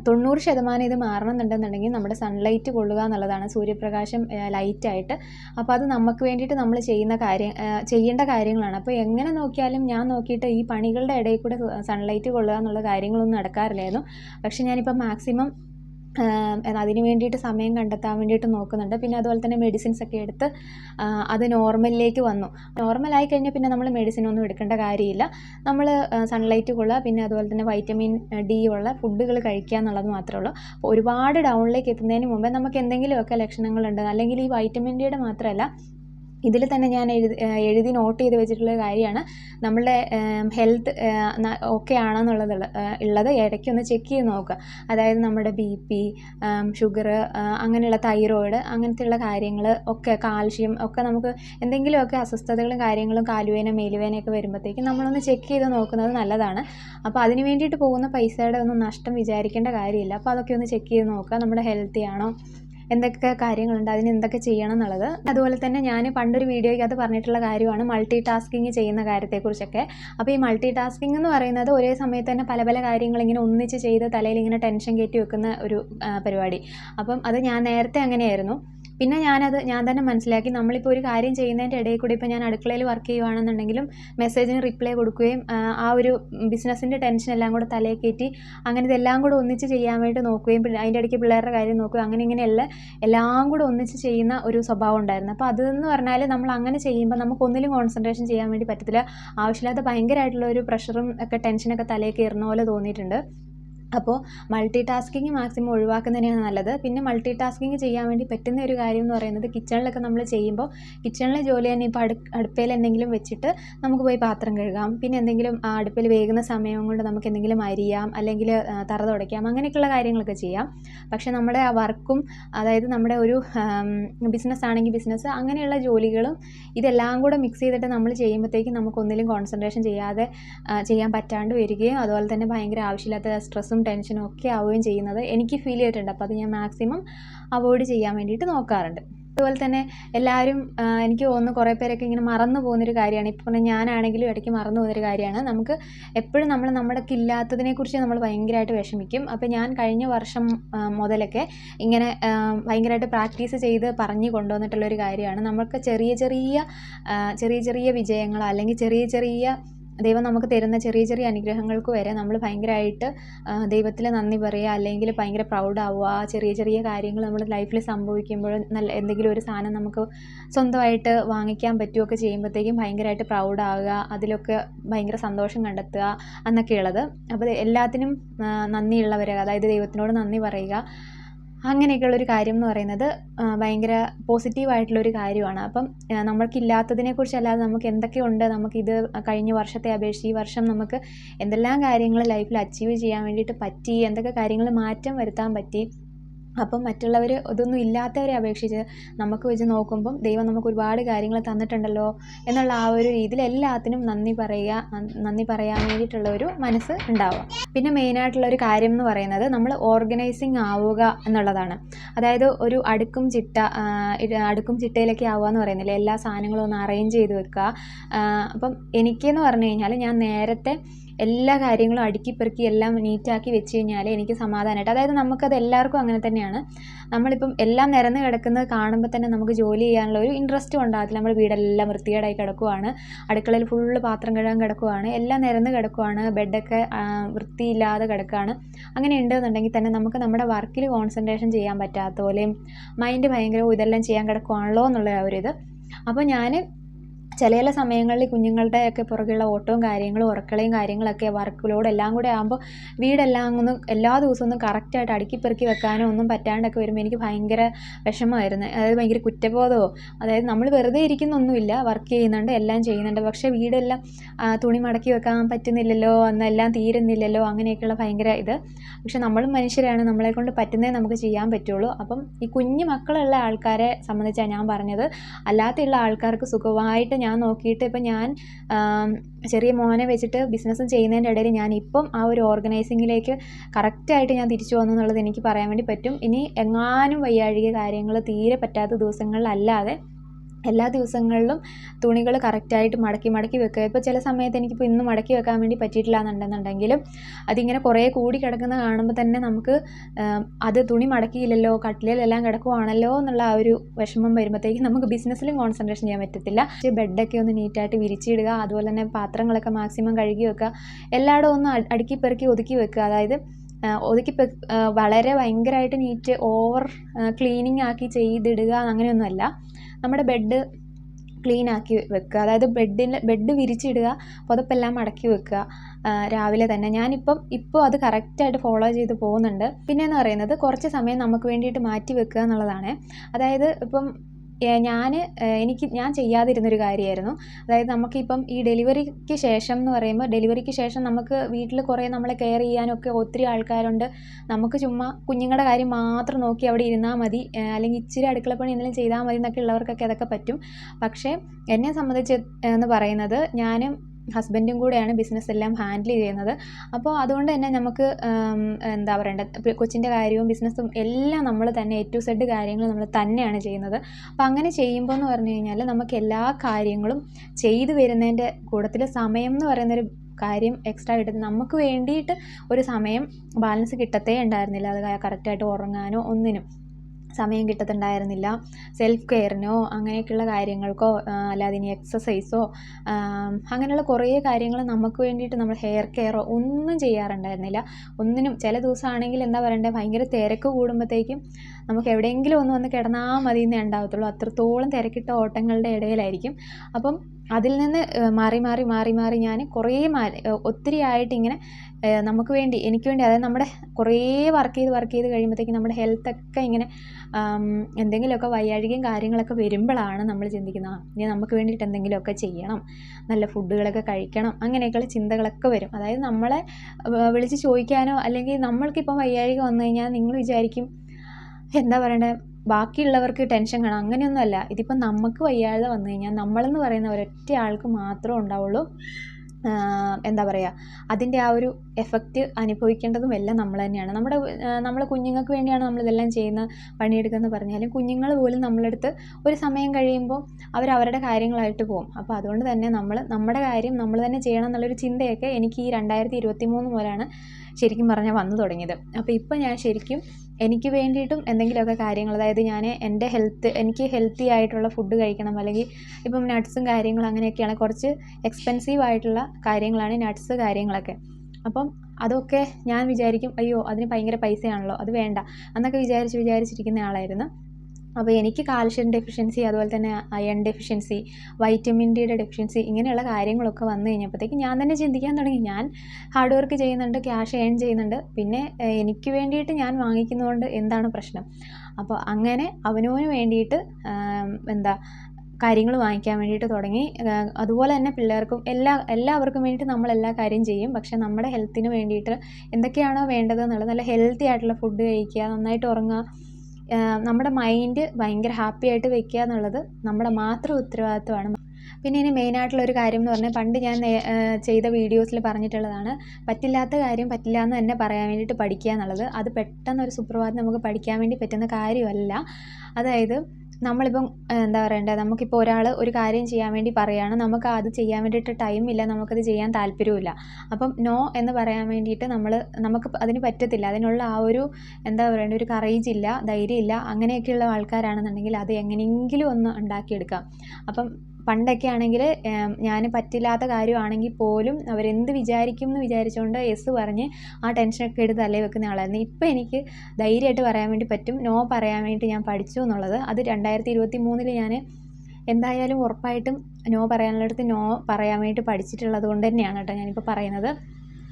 തൊണ്ണൂറ് ശതമാനം ഇത് മാറണമെന്നുണ്ടെന്നുണ്ടെങ്കിൽ നമ്മുടെ സൺലൈറ്റ് കൊള്ളുക എന്നുള്ളതാണ് സൂര്യപ്രകാശം ലൈറ്റായിട്ട് അപ്പോൾ അത് നമുക്ക് വേണ്ടിയിട്ട് നമ്മൾ ചെയ്യുന്ന കാര്യം ചെയ്യേണ്ട കാര്യങ്ങളാണ്. അപ്പോൾ എങ്ങനെ നോക്കിയാലും ഞാൻ നോക്കിയിട്ട് ഈ പണികളുടെ ഇടയിൽ കൂടെ സൺലൈറ്റ് കൊള്ളുക എന്നുള്ള കാര്യങ്ങളൊന്നും നടക്കാറില്ലായിരുന്നു. പക്ഷേ ഞാനിപ്പോൾ മാക്സിമം അതിന് വേണ്ടിയിട്ട് സമയം കണ്ടെത്താൻ വേണ്ടിയിട്ട് നോക്കുന്നുണ്ട്. പിന്നെ അതുപോലെ തന്നെ മെഡിസിൻസ് ഒക്കെ എടുത്ത് അത് നോർമലിലേക്ക് വന്നു. നോർമൽ ആയി കഴിഞ്ഞാൽ പിന്നെ നമ്മൾ മെഡിസിൻ ഒന്നും എടുക്കേണ്ട കാര്യമില്ല. നമ്മൾ സൺലൈറ്റ് കൊള്ളുക പിന്നെ അതുപോലെ തന്നെ വൈറ്റമിൻ ഡി ഉള്ള ഫുഡുകൾ കഴിക്കുക എന്നുള്ളത് മാത്രമേ ഉള്ളൂ. ഒരുപാട് ഡൗണിലേക്ക് എത്തുന്നതിന് മുമ്പേ നമുക്ക് എന്തെങ്കിലുമൊക്കെ ലക്ഷണങ്ങളുണ്ട്. അല്ലെങ്കിൽ ഈ വൈറ്റമിൻ ഡിയുടെ മാത്രമല്ല ഇതിൽ തന്നെ ഞാൻ എഴുതി എഴുതി നോട്ട് ചെയ്ത് വെച്ചിട്ടുള്ള കാര്യമാണ്. നമ്മളുടെ ഹെൽത്ത് ഓക്കെ ആണെന്നുള്ളത് ഉള്ളത് ഇടയ്ക്കൊന്ന് ചെക്ക് ചെയ്ത് നോക്കുക. അതായത് നമ്മുടെ ബി പി ഷുഗർ അങ്ങനെയുള്ള തൈറോയിഡ് അങ്ങനത്തെയുള്ള കാര്യങ്ങൾ ഒക്കെ കാൽഷ്യം ഒക്കെ നമുക്ക് എന്തെങ്കിലുമൊക്കെ അസ്വസ്ഥതകളും കാര്യങ്ങളും കാലുവേന മേലുവേനയൊക്കെ വരുമ്പോഴത്തേക്കും നമ്മളൊന്ന് ചെക്ക് ചെയ്ത് നോക്കുന്നത് നല്ലതാണ്. അപ്പോൾ അതിന് വേണ്ടിയിട്ട് പോകുന്ന പൈസയുടെ ഒന്നും നഷ്ടം വിചാരിക്കേണ്ട കാര്യമില്ല. അപ്പോൾ അതൊക്കെ ഒന്ന് ചെക്ക് ചെയ്ത് നോക്കുക. നമ്മുടെ ഹെൽത്തി ആണോ? എന്തൊക്കെ കാര്യങ്ങളുണ്ട് അതിന് എന്തൊക്കെ ചെയ്യണം എന്നുള്ളത്. അതുപോലെ തന്നെ ഞാൻ പണ്ടൊരു വീഡിയോയ്ക്കകത്ത് പറഞ്ഞിട്ടുള്ള കാര്യമാണ് മൾട്ടി ടാസ്കിങ് ചെയ്യുന്ന കാര്യത്തെക്കുറിച്ചൊക്കെ. അപ്പോൾ ഈ മൾട്ടി ടാസ്കിങ് എന്ന് പറയുന്നത് ഒരേ സമയത്ത് തന്നെ പല പല കാര്യങ്ങൾ ഇങ്ങനെ ഒന്നിച്ച് ചെയ്ത് തലയിൽ ഇങ്ങനെ ടെൻഷൻ കയറ്റി വെക്കുന്ന ഒരു പരിപാടി. അപ്പം അത് ഞാൻ നേരത്തെ അങ്ങനെയായിരുന്നു. പിന്നെ ഞാനത് ഞാൻ തന്നെ മനസ്സിലാക്കി. നമ്മളിപ്പോൾ ഒരു കാര്യം ചെയ്യുന്നതിന്റെ ഇടയിൽ കൂടി ഇപ്പോൾ ഞാൻ അടുക്കളയിൽ വർക്ക് ചെയ്യുവാണെന്നുണ്ടെങ്കിലും മെസ്സേജിന് റിപ്ലൈ കൊടുക്കുകയും ആ, ഒരു ബിസിനസ്സിന്റെ ടെൻഷൻ എല്ലാം കൂടെ തലയിൽ കയറ്റി അങ്ങനെ ഇതെല്ലാം കൂടെ ഒന്നിച്ച് ചെയ്യാൻ വേണ്ടി നോക്കുകയും അതിന്റെ ഇടയ്ക്ക് പിള്ളേരുടെ കാര്യം നോക്കുകയും അങ്ങനെ ഇങ്ങനെയുള്ള എല്ലാം കൂടെ ഒന്നിച്ച് ചെയ്യുന്ന ഒരു സ്വഭാവം ഉണ്ടായിരുന്നു. അപ്പോൾ അതെന്ന് പറഞ്ഞാൽ നമ്മൾ അങ്ങനെ ചെയ്യുമ്പോൾ നമുക്ക് ഒന്നിലും കോൺസെൻട്രേഷൻ ചെയ്യാൻ വേണ്ടി പറ്റത്തില്ല. ആവശ്യമില്ലാത്ത ഭയങ്കരമായിട്ടുള്ള ഒരു പ്രഷറും ഒക്കെ ടെൻഷനൊക്കെ തലയിൽ കയറുന്ന പോലെ തോന്നിയിട്ടുണ്ട്. അപ്പോൾ മൾട്ടി ടാസ്കിങ് മാക്സിമം ഒഴിവാക്കുന്നതന്നെയാണ് നല്ലത്. പിന്നെ മൾട്ടി ടാസ്കിങ് ചെയ്യാൻ വേണ്ടി പറ്റുന്ന ഒരു കാര്യം എന്ന് പറയുന്നത് കിച്ചണിലൊക്കെ നമ്മൾ ചെയ്യുമ്പോൾ കിച്ചണിലെ ജോലി തന്നെ ഇപ്പോൾ അടു അടുപ്പയിൽ എന്തെങ്കിലും വെച്ചിട്ട് നമുക്ക് പോയി പാത്രം കഴുകാം. പിന്നെ എന്തെങ്കിലും അടുപ്പിൽ വേകുന്ന സമയം കൊണ്ട് നമുക്ക് എന്തെങ്കിലും അരിയാം അല്ലെങ്കിൽ തറ തുടയ്ക്കാം അങ്ങനെയൊക്കെയുള്ള കാര്യങ്ങളൊക്കെ ചെയ്യാം. പക്ഷേ നമ്മുടെ ആ വർക്കും അതായത് നമ്മുടെ ഒരു ബിസിനസ് ആണെങ്കിൽ ബിസിനസ് അങ്ങനെയുള്ള ജോലികളും ഇതെല്ലാം കൂടെ മിക്സ് ചെയ്തിട്ട് നമ്മൾ ചെയ്യുമ്പോഴത്തേക്കും നമുക്കൊന്നിലും കോൺസെൻട്രേഷൻ ചെയ്യാതെ ചെയ്യാൻ പറ്റാണ്ട് വരികയും അതുപോലെ തന്നെ ഭയങ്കര ആവശ്യമില്ലാത്ത സ്ട്രെസ്സും ടെൻഷനും ഒക്കെ ആവുകയും ചെയ്യുന്നത് എനിക്ക് ഫീൽ ചെയ്തിട്ടുണ്ട്. അപ്പോൾ അത് ഞാൻ മാക്സിമം അവോയ്ഡ് ചെയ്യാൻ വേണ്ടിയിട്ട് നോക്കാറുണ്ട്. അതുപോലെ തന്നെ എല്ലാവരും എനിക്ക് തോന്നുന്നു കുറേ പേരൊക്കെ ഇങ്ങനെ മറന്നു പോകുന്നൊരു കാര്യമാണ്. ഇപ്പോൾ പറഞ്ഞാൽ ഞാനാണെങ്കിലും ഇടയ്ക്ക് മറന്നു പോകുന്നൊരു കാര്യമാണ്. നമുക്ക് എപ്പോഴും നമ്മൾ നമ്മുടെ ഇല്ലാത്തതിനെക്കുറിച്ച് നമ്മൾ ഭയങ്കരമായിട്ട് വിഷമിക്കും. അപ്പോൾ ഞാൻ കഴിഞ്ഞ വർഷം മുതലൊക്കെ ഇങ്ങനെ ഭയങ്കരമായിട്ട് പ്രാക്ടീസ് ചെയ്ത് പറഞ്ഞു കൊണ്ടുവന്നിട്ടുള്ളൊരു കാര്യമാണ്. നമുക്ക് ചെറിയ ചെറിയ ചെറിയ ചെറിയ വിജയങ്ങൾ അല്ലെങ്കിൽ ചെറിയ ചെറിയ ദൈവം നമുക്ക് തരുന്ന ചെറിയ ചെറിയ അനുഗ്രഹങ്ങൾക്ക് വരെ നമ്മൾ ഭയങ്കരമായിട്ട് ദൈവത്തിൽ നന്ദി പറയുക അല്ലെങ്കിൽ ഭയങ്കര പ്രൗഡാവുക ചെറിയ ചെറിയ കാര്യങ്ങൾ നമ്മുടെ ലൈഫിൽ സംഭവിക്കുമ്പോൾ നല്ല എന്തെങ്കിലും ഒരു സാധനം നമുക്ക് സ്വന്തമായിട്ട് വാങ്ങിക്കാൻ പറ്റുമൊക്കെ ചെയ്യുമ്പോഴത്തേക്കും ഭയങ്കരമായിട്ട് പ്രൗഡാവുക അതിലൊക്കെ ഭയങ്കര സന്തോഷം കണ്ടെത്തുക എന്നൊക്കെയുള്ളത്. അപ്പോൾ എല്ലാത്തിനും നന്ദിയുള്ളവരെ അതായത് ദൈവത്തിനോട് നന്ദി പറയുക. അങ്ങനെയൊക്കെയുള്ളൊരു കാര്യം എന്ന് പറയുന്നത് ഭയങ്കര പോസിറ്റീവായിട്ടുള്ളൊരു കാര്യമാണ്. അപ്പം ആ, നമ്മൾക്കില്ലാത്തതിനെക്കുറിച്ചല്ലാതെ നമുക്ക് എന്തൊക്കെയുണ്ട് നമുക്കിത് കഴിഞ്ഞ വർഷത്തെ അപേക്ഷിച്ച് ഈ വർഷം നമുക്ക് എന്തെല്ലാം കാര്യങ്ങൾ ലൈഫിൽ അച്ചീവ് ചെയ്യാൻ വേണ്ടിയിട്ട് പറ്റി എന്തൊക്കെ കാര്യങ്ങൾ മാറ്റം വരുത്താൻ പറ്റി അപ്പം മറ്റുള്ളവർ ഇതൊന്നും ഇല്ലാത്തവരെ അപേക്ഷിച്ച് നമുക്ക് വെച്ച് നോക്കുമ്പം ദൈവം നമുക്ക് ഒരുപാട് കാര്യങ്ങൾ തന്നിട്ടുണ്ടല്ലോ എന്നുള്ള ആ ഒരു രീതിയിൽ എല്ലാത്തിനും നന്ദി പറയുക നന്ദി- പറയാൻ വേണ്ടിയിട്ടുള്ള ഒരു മനസ്സ് ഉണ്ടാവുക. പിന്നെ മെയിനായിട്ടുള്ള ഒരു കാര്യം എന്ന് പറയുന്നത് നമ്മൾ ഓർഗനൈസിങ് ആവുക എന്നുള്ളതാണ്. അതായത് ഒരു അടുക്കും ചിട്ട അടുക്കും ചിട്ടയിലൊക്കെ ആവുക എന്ന് പറയുന്നില്ലേ? എല്ലാ സാധനങ്ങളും ഒന്ന് അറേഞ്ച് ചെയ്ത് വെക്കുക. അപ്പം എനിക്കെന്ന് പറഞ്ഞു കഴിഞ്ഞാൽ ഞാൻ നേരത്തെ എല്ലാ കാര്യങ്ങളും അടുക്കിപ്പെറുക്കി എല്ലാം നീറ്റാക്കി വെച്ച് കഴിഞ്ഞാൽ എനിക്ക് സമാധാനമായിട്ട് അതായത് നമുക്കത് എല്ലാവർക്കും അങ്ങനെ തന്നെയാണ്. നമ്മളിപ്പം എല്ലാം നിരന്ന് കിടക്കുന്നത് കാണുമ്പോൾ തന്നെ നമുക്ക് ജോലി ചെയ്യാനുള്ള ഒരു ഇൻട്രസ്റ്റും ഉണ്ടാകത്തില്ല. നമ്മുടെ വീടെല്ലാം വൃത്തികേടായി കിടക്കുവാണ് അടുക്കളയിൽ ഫുള്ള് പാത്രം കഴുകാൻ കിടക്കുവാണ് എല്ലാം നിരന്ന് കിടക്കുവാണ് ബെഡൊക്കെ വൃത്തിയില്ലാതെ കിടക്കുകയാണ് അങ്ങനെ ഉണ്ടെന്നുണ്ടെങ്കിൽ തന്നെ നമുക്ക് നമ്മുടെ വർക്കിൽ കോൺസെൻട്രേഷൻ ചെയ്യാൻ പറ്റാത്ത പോലെയും മൈൻഡ് ഭയങ്കര ഇതെല്ലാം ചെയ്യാൻ കിടക്കുവാണല്ലോ എന്നുള്ള ഒരു ഇത്. അപ്പോൾ ഞാൻ ചില ചില സമയങ്ങളിൽ കുഞ്ഞുങ്ങളുടെയൊക്കെ പുറകെയുള്ള ഓട്ടവും കാര്യങ്ങളും ഉറക്കളയും കാര്യങ്ങളൊക്കെ വർക്ക് ലോഡ് എല്ലാം കൂടെ ആകുമ്പോൾ വീടെല്ലാം ഒന്നും എല്ലാ ദിവസവും ഒന്നും കറക്റ്റായിട്ട് അടുക്കി പെറുക്കി വെക്കാനോ ഒന്നും പറ്റാണ്ടൊക്കെ വരുമ്പോൾ എനിക്ക് ഭയങ്കര വിഷമമായിരുന്നു. അതായത് ഭയങ്കര കുറ്റബോധമോ? അതായത് നമ്മൾ വെറുതെ ഇരിക്കുന്നൊന്നുമില്ല വർക്ക് ചെയ്യുന്നുണ്ട് എല്ലാം ചെയ്യുന്നുണ്ട്. പക്ഷേ വീടെല്ലാം തുണി മടക്കി വെക്കാൻ പറ്റുന്നില്ലല്ലോ അന്നെല്ലാം തീരുന്നില്ലല്ലോ അങ്ങനെയൊക്കെയുള്ള ഭയങ്കര ഇത്. പക്ഷെ നമ്മളും മനുഷ്യരാണ് നമ്മളെ കൊണ്ട് പറ്റുന്നേ നമുക്ക് ചെയ്യാൻ പറ്റുള്ളൂ. അപ്പം ഈ കുഞ്ഞു മക്കളുള്ള ആൾക്കാരെ സംബന്ധിച്ചാണ് ഞാൻ പറഞ്ഞത്. അല്ലാത്തുള്ള ആൾക്കാർക്ക് സുഖമായിട്ട് ഞാൻ നോക്കിയിട്ട് ഇപ്പം ഞാൻ ചെറിയ മോനെ വെച്ചിട്ട് ബിസിനസ്സും ചെയ്യുന്നതിന്റെ ഇടയിൽ ഞാൻ ഇപ്പം ആ ഒരു ഓർഗനൈസിങ്ങിലേക്ക് കറക്റ്റായിട്ട് ഞാൻ തിരിച്ചു വന്നു എന്നുള്ളത് എനിക്ക് പറയാൻ വേണ്ടി പറ്റും. ഇനി എങ്ങാനും വയ്യാഴിക കാര്യങ്ങൾ തീരെ പറ്റാത്ത ദിവസങ്ങളിലല്ലാതെ എല്ലാ ദിവസങ്ങളിലും തുണികൾ കറക്റ്റായിട്ട് മടക്കി മടക്കി വെക്കുക. ഇപ്പോൾ ചില സമയത്ത് എനിക്കിപ്പോൾ ഇന്ന് മടക്കി വെക്കാൻ വേണ്ടി പറ്റിയിട്ടില്ല എന്നുണ്ടെന്നുണ്ടെങ്കിലും അതിങ്ങനെ കുറേ കൂടി കിടക്കുന്ന കാണുമ്പോൾ തന്നെ നമുക്ക് അത് തുണി മടക്കിയില്ലല്ലോ കട്ടിലെല്ലാം കിടക്കുവാണല്ലോ എന്നുള്ള ആ ഒരു വിഷമം വരുമ്പോഴത്തേക്കും നമുക്ക് ബിസിനസ്സിലും കോൺസെൻട്രേഷൻ ചെയ്യാൻ പറ്റത്തില്ല. ബെഡൊക്കെ ഒന്ന് നീറ്റായിട്ട് വിരിച്ചിടുക അതുപോലെ തന്നെ പാത്രങ്ങളൊക്കെ മാക്സിമം കഴുകി വെക്കുക എല്ലായിടവും ഒന്ന് അടുക്കി പെറുക്കി ഒതുക്കി വെക്കുക. അതായത് ഒതുക്കി വളരെ ഭയങ്കരമായിട്ട് നീറ്റ് ഓവർ ക്ലീനിങ് ആക്കി ചെയ്തിടുക അങ്ങനെയൊന്നുമല്ല. നമ്മുടെ ബെഡ് ക്ലീൻ ആക്കി വെക്കുക. അതായത് ബെഡിൽ ബെഡ് വിരിച്ചിടുക പുതപ്പെല്ലാം മടക്കി വെക്കുക രാവിലെ തന്നെ. ഞാനിപ്പം ഇപ്പോൾ അത് കറക്റ്റായിട്ട് ഫോളോ ചെയ്ത് പോകുന്നുണ്ട്. പിന്നെയെന്ന് പറയുന്നത് കുറച്ച് സമയം നമുക്ക് വേണ്ടിയിട്ട് മാറ്റി വെക്കുക എന്നുള്ളതാണ്. അതായത് ഇപ്പം ഞാൻ എനിക്ക് ഞാൻ ചെയ്യാതിരുന്നൊരു കാര്യമായിരുന്നു അതായത് നമുക്കിപ്പം ഈ ഡെലിവറിക്ക് ശേഷം എന്ന് പറയുമ്പോൾ ഡെലിവറിക്ക് ശേഷം നമുക്ക് വീട്ടിൽ കുറേ നമ്മളെ കെയർ ചെയ്യാനൊക്കെ ഒത്തിരി ആൾക്കാരുണ്ട്. നമുക്ക് ചുമ്മാ കുഞ്ഞുങ്ങളുടെ കാര്യം മാത്രം നോക്കി അവിടെ ഇരുന്നാൽ മതി. അല്ലെങ്കിൽ ഇച്ചിരി അടുക്കള പണി എന്തെങ്കിലും ചെയ്താൽ മതി എന്നൊക്കെ ഉള്ളവർക്കൊക്കെ അതൊക്കെ പറ്റും. പക്ഷേ എന്നെ സംബന്ധിച്ച് എന്ന് പറയുന്നത് ഞാനും ഹസ്ബൻഡും കൂടെയാണ് ബിസിനസ് എല്ലാം ഹാൻഡിൽ ചെയ്യുന്നത്. അപ്പോൾ അതുകൊണ്ട് തന്നെ നമുക്ക് എന്താ പറയേണ്ടത് കൊച്ചിന്റെ കാര്യവും ബിസിനസ്സും എല്ലാം നമ്മൾ തന്നെ എ ടു സെഡ് കാര്യങ്ങൾ നമ്മൾ തന്നെയാണ് ചെയ്യുന്നത്. അപ്പോൾ അങ്ങനെ ചെയ്യുമ്പോൾ എന്ന് പറഞ്ഞു കഴിഞ്ഞാൽ നമുക്ക് എല്ലാ കാര്യങ്ങളും ചെയ്തു വരുന്നതിന്റെ കൂടത്തിൽ സമയം എന്ന് പറയുന്നൊരു കാര്യം എക്സ്ട്രാ കിട്ടുന്നത് നമുക്ക് വേണ്ടിയിട്ട് ഒരു സമയം ബാലൻസ് കിട്ടത്തേ ഉണ്ടായിരുന്നില്ല. അത് കറക്റ്റായിട്ട് ഉറങ്ങാനോ ഒന്നിനും. സമയം കിട്ടത്തുണ്ടായിരുന്നില്ല. സെൽഫ് കെയറിനോ അങ്ങനെയൊക്കെയുള്ള കാര്യങ്ങൾക്കോ അല്ലാതെ ഇനി എക്സസൈസോ അങ്ങനെയുള്ള കുറേ കാര്യങ്ങൾ നമുക്ക് വേണ്ടിയിട്ട് നമ്മൾ ഹെയർ കെയറോ ഒന്നും ചെയ്യാറുണ്ടായിരുന്നില്ല. ഒന്നിനും ചില ദിവസമാണെങ്കിൽ എന്താ പറയണ്ടേ ഭയങ്കര തിരക്ക് കൂടുമ്പോഴത്തേക്കും നമുക്ക് എവിടെയെങ്കിലും ഒന്ന് വന്ന് കിടന്നാൽ മതി എന്നേ ഉണ്ടാവത്തുള്ളൂ. അത്രത്തോളം തിരക്കിട്ട ഓട്ടങ്ങളുടെ ഇടയിലായിരിക്കും. അപ്പം അതിൽ നിന്ന് മാറി മാറി മാറി മാറി ഞാൻ കുറേ മാറി ഒത്തിരി ആയിട്ട് ഇങ്ങനെ നമുക്ക് വേണ്ടി എനിക്ക് വേണ്ടി അതായത് നമ്മുടെ കുറേ വർക്ക് ചെയ്ത് വർക്ക് ചെയ്ത് കഴിയുമ്പോഴത്തേക്കും നമ്മുടെ ഹെൽത്തൊക്കെ ഇങ്ങനെ എന്തെങ്കിലുമൊക്കെ വയ്യാഴികയും കാര്യങ്ങളൊക്കെ വരുമ്പോഴാണ് നമ്മൾ ചിന്തിക്കുന്നത് ഇനി നമുക്ക് വേണ്ടിയിട്ട് എന്തെങ്കിലുമൊക്കെ ചെയ്യണം നല്ല ഫുഡുകളൊക്കെ കഴിക്കണം അങ്ങനെയൊക്കെയുള്ള ചിന്തകളൊക്കെ വരും. അതായത് നമ്മളെ വിളിച്ച് ചോദിക്കാനോ അല്ലെങ്കിൽ നമ്മൾക്കിപ്പം വയ്യാഴിക വന്നു കഴിഞ്ഞാൽ നിങ്ങൾ വിചാരിക്കും എന്താ പറയണ്ടേ ബാക്കിയുള്ളവർക്ക് ടെൻഷൻ കാണാം. അങ്ങനെയൊന്നുമല്ല. ഇതിപ്പം നമുക്ക് വയ്യാതെ വന്നു കഴിഞ്ഞാൽ നമ്മളെന്ന് പറയുന്ന ഒരൊറ്റ ആൾക്ക് മാത്രമേ ഉണ്ടാവുള്ളൂ. എന്താ പറയുക അതിന്റെ ആ ഒരു എഫക്റ്റ് അനുഭവിക്കേണ്ടതും എല്ലാം നമ്മൾ തന്നെയാണ്. നമ്മുടെ നമ്മൾ കുഞ്ഞുങ്ങൾക്ക് വേണ്ടിയാണ് നമ്മളിതെല്ലാം ചെയ്യുന്ന പണിയെടുക്കുന്നത് പറഞ്ഞാലും കുഞ്ഞുങ്ങൾ പോലും നമ്മളെടുത്ത് ഒരു സമയം കഴിയുമ്പോൾ അവർ അവരുടെ കാര്യങ്ങളായിട്ട് പോകും. അപ്പോൾ അതുകൊണ്ട് തന്നെ നമ്മൾ നമ്മുടെ കാര്യം നമ്മൾ തന്നെ ചെയ്യണം എന്നുള്ളൊരു ചിന്തയൊക്കെ എനിക്ക് ഈ രണ്ടായിരത്തി ഇരുപത്തി മൂന്ന് മുതലാണ് ശരിക്കും പറഞ്ഞാൽ വന്നു തുടങ്ങിയത്. അപ്പോൾ ഇപ്പോൾ ഞാൻ ശരിക്കും എനിക്ക് വേണ്ടിയിട്ടും എന്തെങ്കിലുമൊക്കെ കാര്യങ്ങൾ അതായത് ഞാൻ എന്റെ ഹെൽത്ത് എനിക്ക് ഹെൽത്തി ആയിട്ടുള്ള ഫുഡ് കഴിക്കണം അല്ലെങ്കിൽ ഇപ്പം നട്ട്സും കാര്യങ്ങളും അങ്ങനെയൊക്കെയാണ് കുറച്ച് എക്സ്പെൻസീവ് ആയിട്ടുള്ള കാര്യങ്ങളാണ് നട്ട്സ് കാര്യങ്ങളൊക്കെ. അപ്പം അതൊക്കെ ഞാൻ വിചാരിക്കും അയ്യോ അതിന് ഭയങ്കര പൈസയാണല്ലോ അത് വേണ്ട എന്നൊക്കെ വിചാരിച്ച് വിചാരിച്ചിരിക്കുന്ന ആളായിരുന്നു. അപ്പോൾ എനിക്ക് കാൽഷ്യം ഡെഫിഷ്യൻസി അതുപോലെ തന്നെ അയൺ ഡെഫിഷ്യൻസി വൈറ്റമിൻ ഡിയുടെ ഡെഫിഷ്യൻസി ഇങ്ങനെയുള്ള കാര്യങ്ങളൊക്കെ വന്നു കഴിഞ്ഞപ്പോഴത്തേക്ക് ഞാൻ തന്നെ ചിന്തിക്കാൻ തുടങ്ങി. ഞാൻ ഹാർഡ് വർക്ക് ചെയ്യുന്നുണ്ട് ക്യാഷ് ഏൺ ചെയ്യുന്നുണ്ട്. പിന്നെ എനിക്ക് വേണ്ടിയിട്ട് ഞാൻ വാങ്ങിക്കുന്നതുകൊണ്ട് എന്താണ് പ്രശ്നം? അപ്പോൾ അങ്ങനെ അവനവന് വേണ്ടിയിട്ട് എന്താ കാര്യങ്ങൾ വാങ്ങിക്കാൻ വേണ്ടിയിട്ട് തുടങ്ങി. അതുപോലെ തന്നെ പിള്ളേർക്കും എല്ലാ എല്ലാവർക്കും വേണ്ടിയിട്ട് നമ്മൾ എല്ലാ കാര്യം ചെയ്യും. പക്ഷേ നമ്മുടെ ഹെൽത്തിന് വേണ്ടിയിട്ട് എന്തൊക്കെയാണോ വേണ്ടത് എന്നുള്ളത്. നല്ല ഹെൽത്തി ആയിട്ടുള്ള ഫുഡ് കഴിക്കുക നന്നായിട്ട് ഉറങ്ങുക നമ്മുടെ മൈൻഡ് ഭയങ്കര ഹാപ്പി ആയിട്ട് വെക്കുക എന്നുള്ളത് നമ്മുടെ മാത്രം ഉത്തരവാദിത്വമാണ്. പിന്നെ ഇനി മെയിനായിട്ടുള്ള ഒരു കാര്യം എന്ന് പറഞ്ഞാൽ പണ്ട് ഞാൻ ചെയ്ത വീഡിയോസിൽ പറഞ്ഞിട്ടുള്ളതാണ് പറ്റില്ലാത്ത കാര്യം പറ്റില്ല എന്ന് തന്നെ പറയാൻ വേണ്ടിയിട്ട് പഠിക്കുക എന്നുള്ളത്. അത് പെട്ടെന്ന് ഒരു സുപ്രഭാതം നമുക്ക് പഠിക്കാൻ വേണ്ടി പറ്റുന്ന കാര്യമല്ല. അതായത് നമ്മളിപ്പം എന്താ പറയണ്ടേ നമുക്കിപ്പോൾ ഒരാൾ ഒരു കാര്യം ചെയ്യാൻ വേണ്ടി പറയുകയാണ് നമുക്ക് അത് ചെയ്യാൻ വേണ്ടിയിട്ട് ടൈം ഇല്ല നമുക്കത് ചെയ്യാൻ താല്പര്യമില്ല അപ്പം നോ എന്ന് പറയാൻ വേണ്ടിയിട്ട് നമ്മൾ നമുക്ക് അതിന് പറ്റത്തില്ല. അതിനുള്ള ആ ഒരു എന്താ പറയണ്ടേ ഒരു കറേജ് ഇല്ല ധൈര്യമില്ല അങ്ങനെയൊക്കെയുള്ള ആൾക്കാരാണെന്നുണ്ടെങ്കിൽ അത് എങ്ങനെയെങ്കിലും ഒന്ന് ഉണ്ടാക്കിയെടുക്കാം. അപ്പം പണ്ടൊക്കെ ആണെങ്കിൽ ഞാൻ പറ്റില്ലാത്ത കാര്യമാണെങ്കിൽ പോലും അവരെന്ത് വിചാരിക്കും എന്ന് വിചാരിച്ചുകൊണ്ട് യെസ് പറഞ്ഞ് ആ ടെൻഷനൊക്കെ എടുത്ത് തലേ വെക്കുന്ന ആളായിരുന്നു. ഇപ്പം എനിക്ക് ധൈര്യമായിട്ട് പറയാൻ വേണ്ടി പറ്റും. നോ പറയാൻ വേണ്ടി ഞാൻ പഠിച്ചു എന്നുള്ളത്. അത് രണ്ടായിരത്തി ഇരുപത്തി മൂന്നിൽ ഞാൻ എന്തായാലും ഉറപ്പായിട്ടും നോ പറയാനുള്ളിടത്ത് നോ പറയാൻ വേണ്ടി പഠിച്ചിട്ടുള്ളത് കൊണ്ട് തന്നെയാണ് കേട്ടോ ഞാനിപ്പോൾ പറയുന്നത്.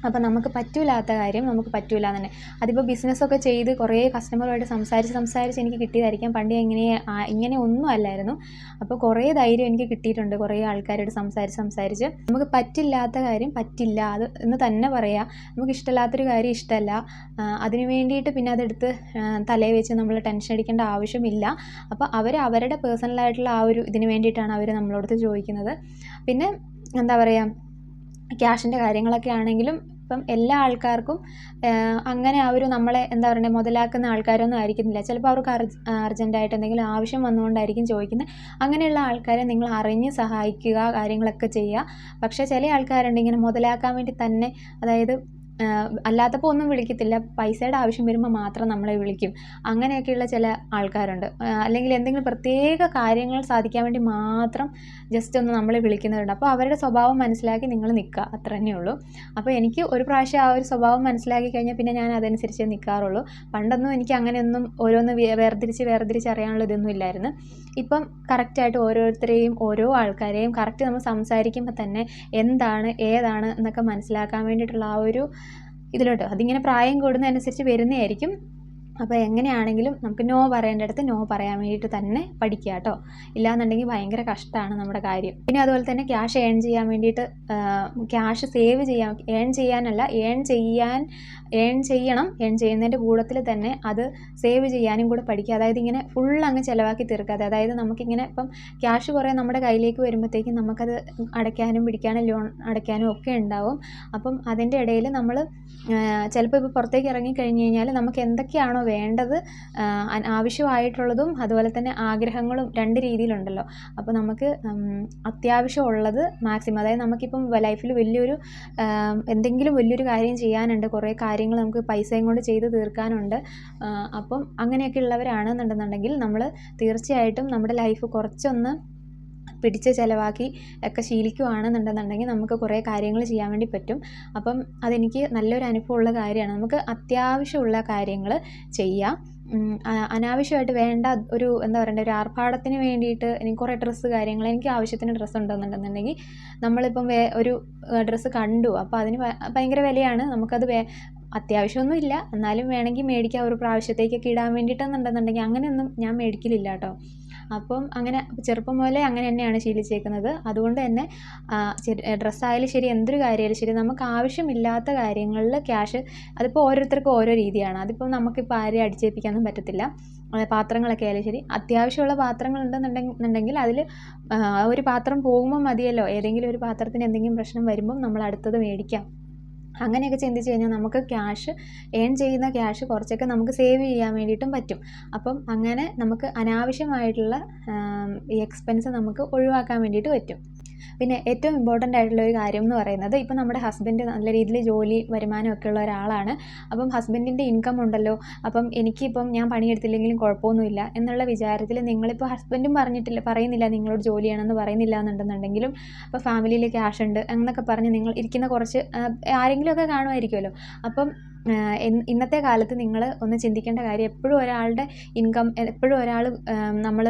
അപ്പോൾ നമുക്ക് പറ്റൂലാത്ത കാര്യം നമുക്ക് പറ്റൂല എന്ന് തന്നെ അതിപ്പോൾ ബിസിനസ്സൊക്കെ ചെയ്ത് കുറേ കസ്റ്റമറുമായിട്ട് സംസാരിച്ച് സംസാരിച്ച് എനിക്ക് കിട്ടിയതായിരിക്കാം. പണ്ട് എങ്ങനെ ഇങ്ങനെ ഒന്നും അല്ലായിരുന്നു. അപ്പോൾ കുറേ ധൈര്യം എനിക്ക് കിട്ടിയിട്ടുണ്ട് കുറേ ആൾക്കാരോട് സംസാരിച്ച് സംസാരിച്ച്. നമുക്ക് പറ്റില്ലാത്ത കാര്യം പറ്റില്ല. അത് എന്ന് തന്നെ പറയാം. നമുക്ക് ഇഷ്ടമില്ലാത്തൊരു കാര്യം ഇഷ്ടമല്ല അതിനു വേണ്ടിയിട്ട് പിന്നെ അതെടുത്ത് തലയിൽ വെച്ച് നമ്മൾ ടെൻഷൻ അടിക്കേണ്ട ആവശ്യമില്ല. അപ്പോൾ അവർ അവരുടെ പേഴ്സണലായിട്ടുള്ള ആ ഒരു ഇതിന് വേണ്ടിയിട്ടാണ് അവർ നമ്മളോടത്ത് ചോദിക്കുന്നത്. പിന്നെ എന്താ പറയുക ക്യാഷിന്റെ കാര്യങ്ങളൊക്കെ ആണെങ്കിലും ഇപ്പം എല്ലാ ആൾക്കാർക്കും അങ്ങനെ ഒരു നമ്മളെ എന്താ പറയുക മുതലാക്കുന്ന ആൾക്കാരൊന്നും ആയിരിക്കുന്നില്ല. ചിലപ്പോൾ അവർക്ക് അർജ് അർജന്റായിട്ട് എന്തെങ്കിലും ആവശ്യം വന്നുകൊണ്ടായിരിക്കും ചോദിക്കുന്നത്. അങ്ങനെയുള്ള ആൾക്കാരെ നിങ്ങൾ അറിഞ്ഞ് സഹായിക്കുക കാര്യങ്ങളൊക്കെ ചെയ്യുക. പക്ഷേ ചില ആൾക്കാരുണ്ട് ഇങ്ങനെ മുതലാക്കാൻ വേണ്ടി തന്നെ അതായത് അല്ലാത്തപ്പോൾ ഒന്നും വിളിക്കത്തില്ല. പൈസയുടെ ആവശ്യം വരുമ്പോൾ മാത്രം നമ്മളെ വിളിക്കും. അങ്ങനെയൊക്കെയുള്ള ചില ആൾക്കാരുണ്ട്. അല്ലെങ്കിൽ എന്തെങ്കിലും പ്രത്യേക കാര്യങ്ങൾ സാധിക്കാൻ വേണ്ടി മാത്രം ജസ്റ്റ് ഒന്ന് നമ്മളെ വിളിക്കുന്നവരുണ്ട്. അപ്പോൾ അവരുടെ സ്വഭാവം മനസ്സിലാക്കി നിങ്ങൾ നിൽക്കുക. അത്ര തന്നെ ഉള്ളൂ. അപ്പോൾ എനിക്ക് ഒരു പ്രാവശ്യം ആ ഒരു സ്വഭാവം മനസ്സിലാക്കി കഴിഞ്ഞാൽ പിന്നെ ഞാൻ അതനുസരിച്ച് നിൽക്കാറുള്ളൂ. പണ്ടൊന്നും എനിക്ക് അങ്ങനെയൊന്നും ഓരോന്ന് വേർതിരിച്ച് വേർതിരിച്ച് അറിയാനുള്ള ഇതൊന്നും ഇല്ലായിരുന്നു. ഇപ്പം കറക്റ്റായിട്ട് ഓരോരുത്തരെയും ഓരോ ആൾക്കാരെയും കറക്റ്റ് നമ്മൾ സംസാരിക്കുമ്പോൾ തന്നെ എന്താണ് ഏതാണ് എന്നൊക്കെ മനസ്സിലാക്കാൻ വേണ്ടിയിട്ടുള്ള ആ ഒരു ഇതിലോട്ട്. അതിങ്ങനെ പ്രായം കൂടുന്നതനുസരിച്ച് വരുന്നതായിരിക്കും. അപ്പോൾ എങ്ങനെയാണെങ്കിലും നമുക്ക് നോ പറയേണ്ടടുത്ത് നോ പറയാൻ വേണ്ടിയിട്ട് തന്നെ പഠിക്കുക കേട്ടോ. ഇല്ലാന്നുണ്ടെങ്കിൽ ഭയങ്കര കഷ്ടമാണ് നമ്മുടെ കാര്യം. പിന്നെ അതുപോലെ തന്നെ ക്യാഷ് ഏൺ ചെയ്യാൻ വേണ്ടിയിട്ട് ക്യാഷ് സേവ് ചെയ്യാൻ ഏൺ ചെയ്യാനല്ല ഏൺ ചെയ്യാൻ ഏൺ ചെയ്യണം. ഏൺ ചെയ്യുന്നതിന്റെ കൂടത്തിൽ തന്നെ അത് സേവ് ചെയ്യാനും കൂടെ പഠിക്കുക. അതായത് ഇങ്ങനെ ഫുൾ അങ്ങ് ചിലവാക്കി തീർക്കാതെ അതായത് നമുക്കിങ്ങനെ ഇപ്പം ക്യാഷ് കുറേ നമ്മുടെ കയ്യിലേക്ക് വരുമ്പോഴത്തേക്കും നമുക്കത് അടയ്ക്കാനും പിടിക്കാനും ലോൺ അടയ്ക്കാനും ഒക്കെ ഉണ്ടാവും. അപ്പം അതിന്റെ ഇടയിൽ നമ്മൾ ചിലപ്പോൾ ഇപ്പോൾ പുറത്തേക്ക് ഇറങ്ങി കഴിഞ്ഞ് കഴിഞ്ഞാൽ നമുക്ക് എന്തൊക്കെയാണോ വേണ്ടത് ആവശ്യമായിട്ടുള്ളതും അതുപോലെ തന്നെ ആഗ്രഹങ്ങളും രണ്ട് രീതിയിലുണ്ടല്ലോ. അപ്പോൾ നമുക്ക് അത്യാവശ്യം അത്യാവശ്യമുള്ളത് മാക്സിമം. അതായത് നമുക്കിപ്പം ലൈഫിൽ വലിയൊരു എന്തെങ്കിലും വലിയൊരു കാര്യം ചെയ്യാനുണ്ട്. കുറേ കാര്യങ്ങൾ നമുക്ക് പൈസയും കൊണ്ട് ചെയ്ത് തീർക്കാനുണ്ട്. അപ്പം അങ്ങനെയൊക്കെ ഉള്ളവരാണെന്നുണ്ടെന്നുണ്ടെങ്കിൽ നമ്മൾ തീർച്ചയായിട്ടും നമ്മുടെ ലൈഫ് കുറച്ചൊന്ന് പിടിച്ച് ചിലവാക്കി ഒക്കെ ശീലിക്കുകയാണെന്നുണ്ടെന്നുണ്ടെങ്കിൽ നമുക്ക് കുറേ കാര്യങ്ങൾ ചെയ്യാൻ വേണ്ടി പറ്റും. അപ്പം അതെനിക്ക് നല്ലൊരു അനുഭവമുള്ള കാര്യമാണ്. നമുക്ക് അത്യാവശ്യമുള്ള കാര്യങ്ങൾ ചെയ്യാം. അനാവശ്യമായിട്ട് വേണ്ട ഒരു എന്താ പറയണ്ടേ ഒരു ആർഭാടത്തിന് വേണ്ടിയിട്ട് എനിക്ക് കുറേ ഡ്രസ്സ് കാര്യങ്ങൾ എനിക്ക് ആവശ്യത്തിന് ഡ്രസ്സ് ഉണ്ടെന്നുണ്ടെന്നുണ്ടെങ്കിൽ നമ്മളിപ്പം വേ ഒരു ഡ്രസ്സ് കണ്ടു. അപ്പോൾ അതിന് ഭയങ്കര വിലയാണ്. നമുക്കത് വേ അത്യാവശ്യമൊന്നും ഇല്ല എന്നാലും വേണമെങ്കിൽ മേടിക്കാം. ഒരു പ്രാവശ്യത്തേക്കൊക്കെ ഇടാൻ വേണ്ടിയിട്ടെന്നുണ്ടെന്നുണ്ടെങ്കിൽ അങ്ങനെയൊന്നും ഞാൻ മേടിക്കലില്ല കേട്ടോ. അപ്പം അങ്ങനെ ചെറുപ്പം മുതലേ അങ്ങനെ തന്നെയാണ് ശീലിച്ചേക്കുന്നത്. അതുകൊണ്ട് തന്നെ ഡ്രസ്സായാലും ശരി എന്തൊരു കാര്യമായാലും ശരി നമുക്ക് ആവശ്യമില്ലാത്ത കാര്യങ്ങളിൽ ക്യാഷ് അതിപ്പോൾ ഓരോരുത്തർക്കും ഓരോ രീതിയാണ്. അതിപ്പോൾ നമുക്കിപ്പോൾ ആരെയും അടിച്ചേൽപ്പിക്കാനൊന്നും പറ്റത്തില്ല. പാത്രങ്ങളൊക്കെ ആയാലും ശരി. അത്യാവശ്യമുള്ള പാത്രങ്ങൾ ഉണ്ടെന്നുണ്ടെങ്കിൽ അതിൽ ഒരു പാത്രം പോകുമ്പോൾ മതിയല്ലോ. ഏതെങ്കിലും ഒരു പാത്രത്തിന് എന്തെങ്കിലും പ്രശ്നം വരുമ്പം നമ്മൾ അടുത്തത് മേടിക്കാം. അങ്ങനെയൊക്കെ ചിന്തിച്ച് കഴിഞ്ഞാൽ നമുക്ക് ക്യാഷ് ഏൺ ചെയ്യുന്ന ക്യാഷ് കുറച്ചൊക്കെ നമുക്ക് സേവ് ചെയ്യാൻ വേണ്ടിയിട്ടും പറ്റും. അപ്പം അങ്ങനെ നമുക്ക് അനാവശ്യമായിട്ടുള്ള ഈ എക്സ്പെൻസ് നമുക്ക് ഒഴിവാക്കാൻ വേണ്ടിയിട്ട് പറ്റും. പിന്നെ ഏറ്റവും ഇമ്പോർട്ടന്റ് ആയിട്ടുള്ള ഒരു കാര്യം എന്ന് പറയുന്നത് ഇപ്പം നമ്മുടെ ഹസ്ബൻഡ് നല്ല രീതിയിൽ ജോലി വരുമാനമൊക്കെ ഉള്ള ഒരാളാണ്. അപ്പം ഹസ്ബൻഡിന്റെ ഇൻകം ഉണ്ടല്ലോ. അപ്പം എനിക്കിപ്പം ഞാൻ പണിയെടുത്തില്ലെങ്കിലും കുഴപ്പമൊന്നുമില്ല എന്നുള്ള വിചാരത്തിൽ നിങ്ങളിപ്പോൾ ഹസ്ബൻഡും പറഞ്ഞിട്ടില്ല പറയുന്നില്ല നിങ്ങളോട് ജോലി ചെയ്യണമെന്ന് പറയുന്നില്ല എന്നുണ്ടെന്നുണ്ടെങ്കിലും ഇപ്പോൾ ഫാമിലിയിൽ ക്യാഷ് ഉണ്ട് എന്നൊക്കെ പറഞ്ഞ് നിങ്ങൾ ഇരിക്കുന്ന കുറച്ച് ആരെങ്കിലുമൊക്കെ കാണുമായിരിക്കുമല്ലോ. അപ്പം ഇന്നത്തെ കാലത്ത് നിങ്ങൾ ഒന്ന് ചിന്തിക്കേണ്ട കാര്യം എപ്പോഴും ഒരാളുടെ ഇൻകം എപ്പോഴും ഒരാൾ നമ്മൾ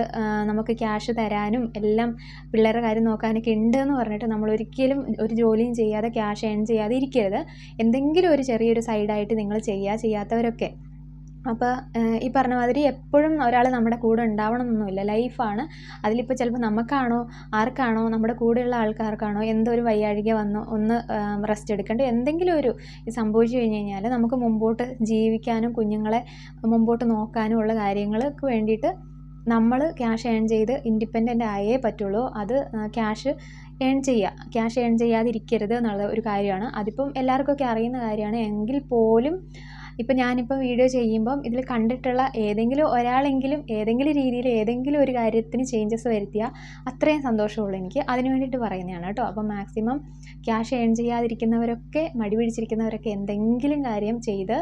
നമുക്ക് ക്യാഷ് തരാനും എല്ലാം പിള്ളേരുടെ കാര്യം നോക്കാനൊക്കെ ഉണ്ട് എന്ന് പറഞ്ഞിട്ട് നമ്മൾ ഒരിക്കലും ഒരു ജോലിയും ചെയ്യാതെ ക്യാഷ് ഏൺ ചെയ്യാതെ ഇരിക്കരുത്. എന്തെങ്കിലും ഒരു ചെറിയൊരു സൈഡായിട്ട് നിങ്ങൾ ചെയ്യുക ചെയ്യാത്തവരൊക്കെ അപ്പോൾ ഈ പറഞ്ഞ മാതിരി എപ്പോഴും ഒരാൾ നമ്മുടെ കൂടെ ഉണ്ടാവണം എന്നൊന്നുമില്ല ലൈഫാണ്. അതിലിപ്പോൾ ചിലപ്പോൾ നമുക്കാണോ ആർക്കാണോ നമ്മുടെ കൂടെയുള്ള ആൾക്കാർക്കാണോ എന്തൊരു വയ്യാഴിക വന്നോ ഒന്ന് റെസ്റ്റ് എടുക്കേണ്ട എന്തെങ്കിലും ഒരു സംഭവിച്ചു കഴിഞ്ഞ് കഴിഞ്ഞാൽ നമുക്ക് മുമ്പോട്ട് ജീവിക്കാനും കുഞ്ഞുങ്ങളെ മുമ്പോട്ട് നോക്കാനും ഉള്ള കാര്യങ്ങൾക്ക് വേണ്ടിയിട്ട് നമ്മൾ ക്യാഷ് ഏൺ ചെയ്ത് ഇൻഡിപെൻഡന്റ് ആയേ പറ്റുള്ളൂ. അത് ക്യാഷ് ഏൺ ചെയ്യുക ക്യാഷ് ഏൺ ചെയ്യാതിരിക്കരുത് എന്നുള്ള ഒരു കാര്യമാണ്. അതിപ്പം എല്ലാവർക്കൊക്കെ അറിയുന്ന കാര്യമാണ്. എങ്കിൽ പോലും ഇപ്പം ഞാനിപ്പോൾ വീഡിയോ ചെയ്യുമ്പം ഇതിൽ കണ്ടിട്ടുള്ള ഏതെങ്കിലും ഒരാളെങ്കിലും ഏതെങ്കിലും രീതിയിൽ ഏതെങ്കിലും ഒരു കാര്യത്തിന് ചേഞ്ചസ് വരുത്തിയാൽ അത്രയും സന്തോഷമുള്ളൂ എനിക്ക്. അതിന് വേണ്ടിയിട്ട് പറയുന്നതാണ് കേട്ടോ. അപ്പം മാക്സിമം ക്യാഷ് ഏൺ ചെയ്യാതിരിക്കുന്നവരൊക്കെ മടി പിടിച്ചിരിക്കുന്നവരൊക്കെ എന്തെങ്കിലും കാര്യം ചെയ്ത്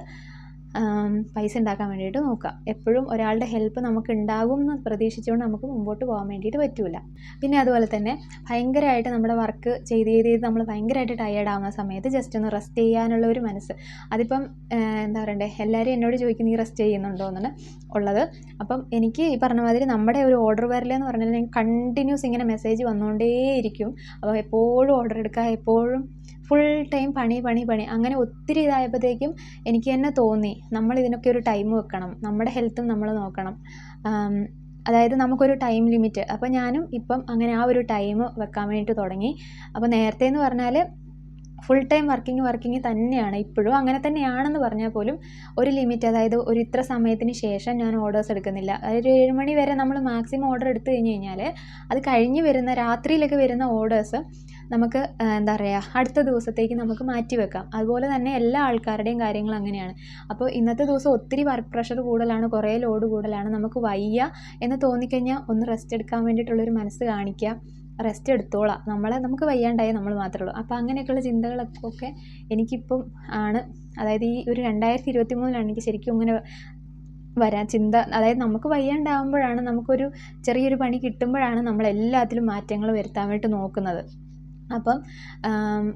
പൈസ ഉണ്ടാക്കാൻ വേണ്ടിയിട്ട് നോക്കുക. എപ്പോഴും ഒരാളുടെ ഹെൽപ്പ് നമുക്ക് ഉണ്ടാകും എന്ന് പ്രതീക്ഷിച്ചുകൊണ്ട് നമുക്ക് മുമ്പോട്ട് പോകാൻ വേണ്ടിയിട്ട് പറ്റില്ല പിന്നെ അതുപോലെ തന്നെ ഭയങ്കരമായിട്ട് നമ്മുടെ വർക്ക് ചെയ്ത് ചെയ്ത് ചെയ്ത് നമ്മൾ ഭയങ്കരമായിട്ട് ടയേർഡ് ആവുന്ന സമയത്ത് ജസ്റ്റ് ഒന്ന് റെസ്റ്റ് ചെയ്യാനുള്ള ഒരു മനസ്സ്. അതിപ്പം എന്താ പറയണ്ടേ? എല്ലാവരും എന്നോട് ചോദിക്കും നീ റെസ്റ്റ് ചെയ്യുന്നുണ്ടോ? എന്നാണ് ഉള്ളത്. അപ്പം എനിക്ക് ഈ പറഞ്ഞ മാതിരി നമ്മുടെ ഒരു ഓർഡർ വരലെന്ന് പറഞ്ഞാൽ ഞാൻ കണ്ടിന്യൂസ് ഇങ്ങനെ മെസ്സേജ് വന്നുകൊണ്ടേയിരിക്കും അപ്പോൾ എപ്പോഴും ഓർഡർ എടുക്കുക എപ്പോഴും ഫുൾ ടൈം പണി പണി പണി. അങ്ങനെ ഒത്തിരി ഇതായപ്പോഴത്തേക്കും എനിക്ക് തന്നെ തോന്നി നമ്മൾ ഇതിനൊക്കെ ഒരു ടൈം വെക്കണം. നമ്മുടെ ഹെൽത്തും നമ്മൾ നോക്കണം. അതായത് നമുക്കൊരു ടൈം ലിമിറ്റ് അപ്പോൾ ഞാനും ഇപ്പം അങ്ങനെ ആ ഒരു ടൈം വെക്കാൻ വേണ്ടിയിട്ട് തുടങ്ങി. അപ്പോൾ നേരത്തെ എന്ന് പറഞ്ഞാൽ ഫുൾ ടൈം വർക്കിംഗ് വർക്കിംഗ് തന്നെയാണ്. ഇപ്പോഴും അങ്ങനെ തന്നെയാണെന്ന് പറഞ്ഞാൽ പോലും ഒരു ലിമിറ്റ് അതായത് ഒരു ഇത്ര സമയത്തിന് ശേഷം ഞാൻ ഓർഡേഴ്സ് എടുക്കുന്നില്ല. ഒരു ഏഴ് മണി വരെ നമ്മൾ മാക്സിമം ഓർഡർ എടുത്തു കഴിഞ്ഞ് കഴിഞ്ഞാൽ അത് കഴിഞ്ഞ് വരുന്ന രാത്രിയിലൊക്കെ വരുന്ന ഓർഡേഴ്സ് നമുക്ക് എന്താ പറയുക അടുത്ത ദിവസത്തേക്ക് നമുക്ക് മാറ്റി വെക്കാം. അതുപോലെ തന്നെ എല്ലാ ആൾക്കാരുടെയും കാര്യങ്ങൾ അങ്ങനെയാണ്. അപ്പോൾ ഇന്നത്തെ ദിവസം ഒത്തിരി വർക്ക് പ്രഷർ കൂടുതലാണ് കുറേ ലോഡ് കൂടുതലാണ്. നമുക്ക് വയ്യ എന്ന് തോന്നിക്കഴിഞ്ഞാൽ ഒന്ന് റെസ്റ്റ് എടുക്കാൻ വേണ്ടിയിട്ടുള്ളൊരു മനസ്സ് കാണിക്കുക. റെസ്റ്റ് എടുത്തോളാം. നമ്മളെ നമുക്ക് വയ്യാണ്ടായി നമ്മൾ മാത്രമേ ഉള്ളൂ. അപ്പോൾ അങ്ങനെയൊക്കെയുള്ള ചിന്തകളൊക്കെ എനിക്കിപ്പം ആണ്. അതായത് ഈ ഒരു രണ്ടായിരത്തി ഇരുപത്തി മൂന്നിലാണ് എനിക്ക് ശരിക്കും ഇങ്ങനെ വരാൻ ചിന്ത. അതായത് നമുക്ക് വയ്യാണ്ടാവുമ്പോഴാണ് നമുക്കൊരു ചെറിയൊരു പണി കിട്ടുമ്പോഴാണ് നമ്മൾ എല്ലാത്തിലും മാറ്റങ്ങൾ വരുത്താൻ വേണ്ടി നോക്കുന്നത്. അപ്പം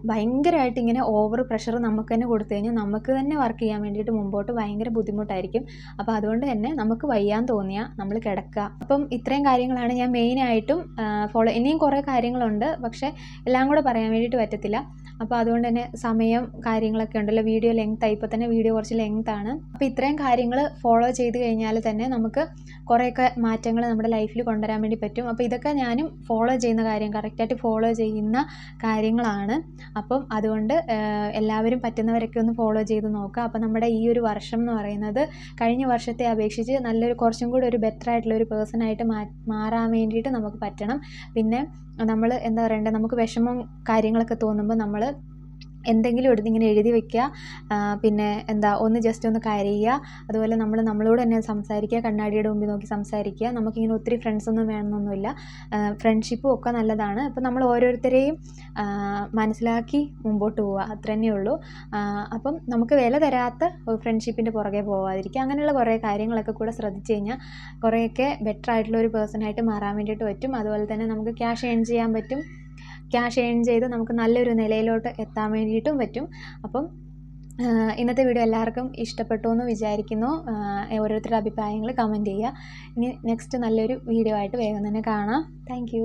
ഭയങ്കരമായിട്ട് ഇങ്ങനെ ഓവർ പ്രഷർ നമുക്ക് തന്നെ കൊടുത്തു കഴിഞ്ഞാൽ നമുക്ക് തന്നെ വർക്ക് ചെയ്യാൻ വേണ്ടിയിട്ട് മുമ്പോട്ട് ഭയങ്കര ബുദ്ധിമുട്ടായിരിക്കും. അപ്പോൾ അതുകൊണ്ട് തന്നെ നമുക്ക് വയ്യാൻ തോന്നിയാൽ നമ്മൾ കിടക്കുക അപ്പം ഇത്രയും കാര്യങ്ങളാണ് ഞാൻ മെയിനായിട്ടും ഫോളോ ഇനിയും കുറേ കാര്യങ്ങളുണ്ട്. പക്ഷേ എല്ലാം കൂടെ പറയാൻ വേണ്ടിയിട്ട് പറ്റത്തില്ല. അപ്പോൾ അതുകൊണ്ട് തന്നെ സമയം കാര്യങ്ങളൊക്കെ ഉണ്ടല്ലോ. വീഡിയോ ലെങ്ത് ഇപ്പോൾ തന്നെ വീഡിയോ കുറച്ച് ലെങ്ത് ആണ്. അപ്പോൾ ഇത്രയും കാര്യങ്ങൾ ഫോളോ ചെയ്ത് കഴിഞ്ഞാൽ തന്നെ നമുക്ക് കുറേയൊക്കെ മാറ്റങ്ങൾ നമ്മുടെ ലൈഫിൽ കൊണ്ടുവരാൻ വേണ്ടി പറ്റും. അപ്പോൾ ഇതൊക്കെ ഞാനും ഫോളോ ചെയ്യുന്ന കാര്യം കറക്റ്റായിട്ട് ഫോളോ ചെയ്യുന്ന കാര്യങ്ങളാണ്. അപ്പം അതുകൊണ്ട് എല്ലാവരും പറ്റുന്നവരൊക്കെ ഒന്ന് ഫോളോ ചെയ്ത് നോക്കുക. അപ്പം നമ്മുടെ ഈ ഒരു വർഷം എന്ന് പറയുന്നത് കഴിഞ്ഞ വർഷത്തെ അപേക്ഷിച്ച് നല്ലൊരു കുറച്ചും കൂടി ഒരു ബെറ്റർ ആയിട്ടുള്ള ഒരു പേഴ്സൺ ആയിട്ട് മാറാൻ വേണ്ടിയിട്ട് നമുക്ക് പറ്റണം. പിന്നെ നമ്മൾ എന്താ പറയണ്ടേ നമുക്ക് വിഷമം കാര്യങ്ങളൊക്കെ തോന്നുമ്പോൾ നമ്മൾ എന്തെങ്കിലും എടുത്ത് ഇങ്ങനെ എഴുതി വയ്ക്കുക പിന്നെ എന്താ ഒന്ന് ജസ്റ്റ് ഒന്ന് കരയുക. അതുപോലെ നമ്മൾ നമ്മളോട് തന്നെ സംസാരിക്കുക. കണ്ണാടിയുടെ മുമ്പിൽ നോക്കി സംസാരിക്കുക. നമുക്കിങ്ങനെ ഒത്തിരി ഫ്രണ്ട്സ് ഒന്നും വേണമെന്നൊന്നുമില്ല. ഫ്രണ്ട്ഷിപ്പും ഒക്കെ നല്ലതാണ്. അപ്പോൾ നമ്മൾ ഓരോരുത്തരെയും മനസ്സിലാക്കി മുമ്പോട്ട് പോവുക. അത്ര ഉള്ളൂ. അപ്പം നമുക്ക് വില തരാത്ത ഫ്രണ്ട്ഷിപ്പിന്റെ പുറകെ പോവാതിരിക്കുക. അങ്ങനെയുള്ള കുറേ കാര്യങ്ങളൊക്കെ കൂടെ ശ്രദ്ധിച്ചു കഴിഞ്ഞാൽ കുറേയൊക്കെ ബെറ്റർ ആയിട്ടുള്ള ഒരു പേഴ്സണായിട്ട് മാറാൻ വേണ്ടിയിട്ട് പറ്റും. അതുപോലെ തന്നെ നമുക്ക് ക്യാഷ് ഏൺ ചെയ്യാൻ പറ്റും. ക്യാഷ് ഏൺ ചെയ്ത് നമുക്ക് നല്ലൊരു നിലയിലോട്ട് എത്താൻ വേണ്ടിയിട്ടും പറ്റും. അപ്പം ഇന്നത്തെ വീഡിയോ എല്ലാവർക്കും ഇഷ്ടപ്പെട്ടു എന്ന് വിചാരിക്കുന്നു. ഓരോരുത്തരുടെ അഭിപ്രായങ്ങൾ കമന്റ് ചെയ്യുക. ഇനി നെക്സ്റ്റ് നല്ലൊരു വീഡിയോ ആയിട്ട് വേഗം തന്നെ കാണാം. താങ്ക്